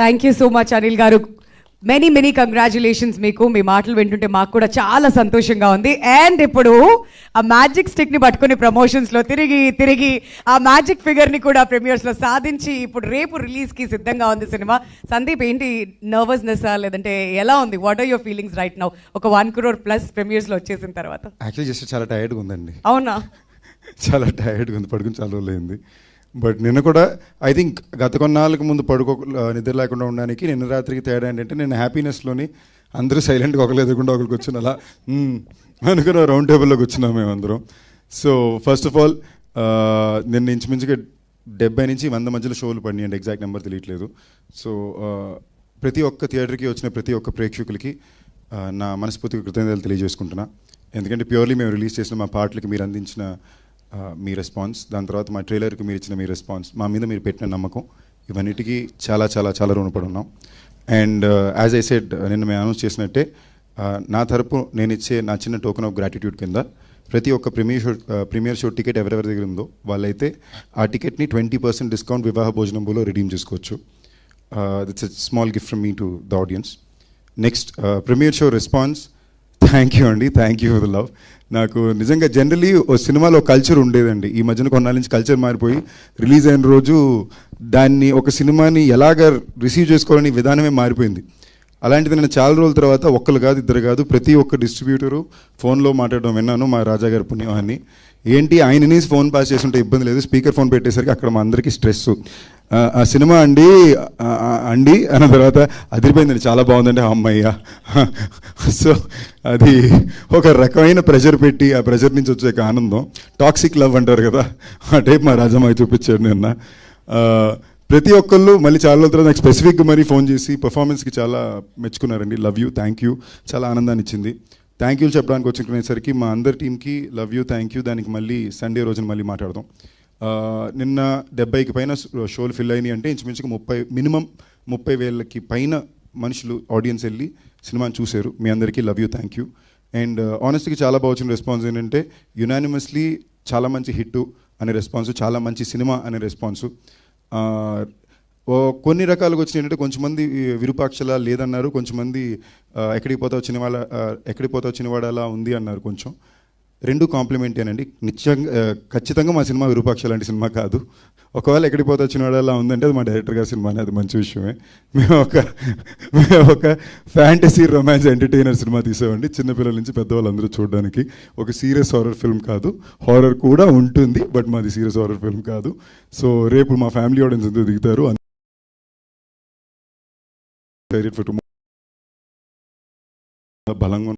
Thank you so much Anil garu. Many many congratulations మీకు. మీ మాటలు వింటుంటే మాకు కూడా చాలా సంతోషంగా ఉంది. అండ్ ఇప్పుడు ఆ మ్యాజిక్ స్టిక్ని పట్టుకుని ప్రమోషన్స్లో తిరిగి తిరిగి ఆ మ్యాజిక్ ఫిగర్ని కూడా ప్రీమియర్స్లో సాధించి ఇప్పుడు రేపు రిలీజ్కి సిద్ధంగా ఉంది సినిమా. సందీప్ ఏంటి నర్వస్నెస్ లేదంటే ఎలా ఉంది? What are your feelings right now ఒక వన్ క్రోర్ ప్లస్ ప్రీమియర్స్లో వచ్చేసిన తర్వాత. యాక్చువల్లీ జస్ట్ చాలా టైర్డ్గా ఉందండి. అవునా? చాలా టైర్డ్గా ఉంది. పడుకుని చాలా రోజులు అయింది బట్ నిన్న కూడా ఐ థింక్ గత కొన్నాళ్ళకి ముందు పడుకో నిద్ర లేకుండా ఉండడానికి నిన్న రాత్రికి తేడా ఏంటంటే నేను హ్యాపీనెస్లోని అందరూ సైలెంట్గా ఒకరు ఎదురుకుండా ఒకరికి వచ్చిన అలా అనుకున్న రౌండ్ టేబుల్లో కూర్చున్నాం మేము అందరం. సో ఫస్ట్ ఆఫ్ ఆల్ నిన్న ఇంచుమించుగా డెబ్బై నుంచి వంద మధ్యలో షోలు పడినాయండి ఎగ్జాక్ట్ నెంబర్ తెలియట్లేదు. సో ప్రతి ఒక్క థియేటర్కి వచ్చిన ప్రతి ఒక్క ప్రేక్షకులకి నా మనస్ఫూర్తిగా కృతజ్ఞతలు తెలియజేసుకుంటున్నా. ఎందుకంటే ప్యూర్లీ మేము రిలీజ్ చేసిన మా పాటలకి మీరు అందించిన మీ రెస్పాన్స్ దాని తర్వాత మా ట్రైలర్కి మీరు ఇచ్చిన మీ రెస్పాన్స్ మా మీద మీరు పెట్టిన నమ్మకం. ఇవన్నిటికీ చాలా చాలా చాలా రుణపడి ఉన్నాం. అండ్ యాజ్ ఐ సెడ్ నిన్న మేము అనౌన్స్ చేసినట్టే నా తరపు నేను ఇచ్చే నా చిన్న టోకెన్ ఆఫ్ గ్రాటిట్యూడ్ కింద ప్రతి ఒక్క premiere show premiere show ticket ఎవరెవరి దగ్గర ఉందో వాళ్ళైతే ఆ టికెట్ని ట్వంటీ పర్సెంట్ డిస్కౌంట్ వివాహ భోజనంలో రిడీమ్ చేసుకోవచ్చు. That's a small gift from me to the audience next premiere show response thank you అండి thank you for the love నాకు నిజంగా జనరలీ ఓ సినిమాలో కల్చర్ ఉండేదండి. ఈ మధ్యన కొన్నాళ్ళ నుంచి కల్చర్ మారిపోయి రిలీజ్ అయిన రోజు దాన్ని ఒక సినిమాని ఎలాగ రిసీవ్ చేసుకోవాలని విధానమే మారిపోయింది. అలాంటిది నేను చాలా రోజుల తర్వాత ఒక్కరు కాదు ఇద్దరు కాదు ప్రతి ఒక్క డిస్ట్రిబ్యూటరు ఫోన్లో మాట్లాడడం విన్నాను మా రాజా గారి పుణ్యవాన్ని ఏంటి ఆయనని ఫోన్ పాస్ చేస్తుంటే ఇబ్బంది లేదు. స్పీకర్ ఫోన్ పెట్టేసరికి అక్కడ మా అందరికీ స్ట్రెస్ ఆ సినిమా అండి ఆ, అండి అన్న తర్వాత అదిరిపోయిందండి చాలా బాగుందండి అమ్మయ్య సో అది ఒక రకమైన ప్రెషర్ పెట్టి ఆ ప్రెషర్ నుంచి వచ్చే ఒక ఆనందం. టాక్సిక్ లవ్ అంటారు కదా ఆ టైప్ మా రాజమ్మాయి చూపించాడు నిన్న. ప్రతి ఒక్కళ్ళు మళ్ళీ చాలా రోజుల తర్వాత నాకు స్పెసిఫిక్గా మరీ ఫోన్ చేసి పర్ఫార్మెన్స్కి చాలా మెచ్చుకున్నారండి. లవ్ యూ థ్యాంక్ యూ చాలా ఆనందాన్ని ఇచ్చింది. థ్యాంక్ యూ చెప్పడానికి వచ్చినసరికి మా అందరి టీంకి లవ్ యూ థ్యాంక్ యూ దానికి మళ్ళీ సండే రోజున మళ్ళీ మాట్లాడదాం. నిన్న డెబ్బైకి పైన షోలు ఫిల్ అయినాయి అంటే ఇంచుమించుకు ముప్పై మినిమం ముప్పై వేలకి పైన మనుషులు ఆడియన్స్ వెళ్ళి సినిమాని చూశారు. మీ అందరికీ love you thank you and uh, ఆనెస్ట్గా చాలా బాగా వచ్చిన రెస్పాన్స్ ఏంటంటే యునానిమస్లీ చాలా మంచి హిట్ అనే రెస్పాన్స్ చాలా మంచి సినిమా అనే రెస్పాన్సు ఓ కొన్ని రకాలుగా వచ్చినాయి ఏంటంటే కొంచెమంది ఈ విరూపాక్షల లేదన్నారు కొంచెంమంది ఎక్కడికి పోతావు వచ్చిన వాళ్ళ ఎక్కడికి పోతావు వాడు అలా ఉంది అన్నారు కొంచెం. రెండు కాంప్లిమెంటేనండి నిత్యంగా ఖచ్చితంగా మా సినిమా విరూపాక్ష లాంటి సినిమా కాదు. ఒకవేళ ఎక్కడికి పోతే వచ్చిన అలా ఉందంటే అది మా డైరెక్టర్ గారి సినిమానే అది మంచి విషయమే. మేము ఒక మేము ఒక ఫ్యాంటసీ రొమాన్స్ ఎంటర్టైనర్ సినిమా తీసామండి చిన్నపిల్లల నుంచి పెద్దవాళ్ళందరూ చూడడానికి. ఒక సీరియస్ హారర్ ఫిల్మ్ కాదు. హారర్ కూడా ఉంటుంది బట్ మాది సీరియస్ హారర్ ఫిల్మ్ కాదు. సో రేపు మా ఫ్యామిలీ ఆడియన్స్ ఎంతో దిగుతారు. బలంగా